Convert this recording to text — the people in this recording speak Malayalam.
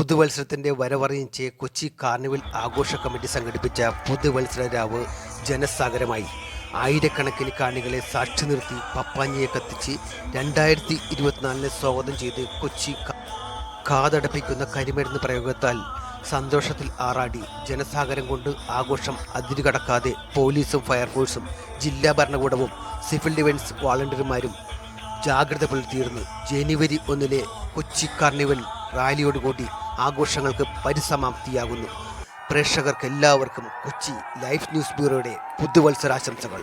പുതുവത്സരത്തിന്റെ വരവറിയിച്ച് കൊച്ചി കാർണിവൽ ആഘോഷ കമ്മിറ്റി സംഘടിപ്പിച്ച പുതുവത്സര രാവ് ജനസാഗരമായി. ആയിരക്കണക്കിന് കാണികളെ സാക്ഷി നിർത്തി പപ്പാഞ്ഞിയെ കത്തിച്ച് രണ്ടായിരത്തി ഇരുപത്തിനാലിനെ സ്വാഗതം ചെയ്ത് കൊച്ചി കാതടപ്പിക്കുന്ന കരിമരുന്ന് പ്രയോഗത്താൽ സന്തോഷത്തിൽ ആറാടി. ജനസാഗരം കൊണ്ട് ആഘോഷം അതിരുകടക്കാതെ പോലീസും ഫയർഫോഴ്സും ജില്ലാ ഭരണകൂടവും സിവിൽ ഡിഫൻസ് വാളണ്ടിയർമാരും ജാഗ്രത പുലർത്തിയിരുന്നു. ജനുവരി ഒന്നിലെ കൊച്ചി കാർണിവൽ റാലിയോടുകൂടി ആഘോഷങ്ങൾക്ക് പരിസമാപ്തിയാകുന്നു. പ്രേക്ഷകർക്കെല്ലാവർക്കും കൊച്ചി ലൈഫ് ന്യൂസ് ബ്യൂറോയുടെ പുതുവത്സരാശംസകൾ.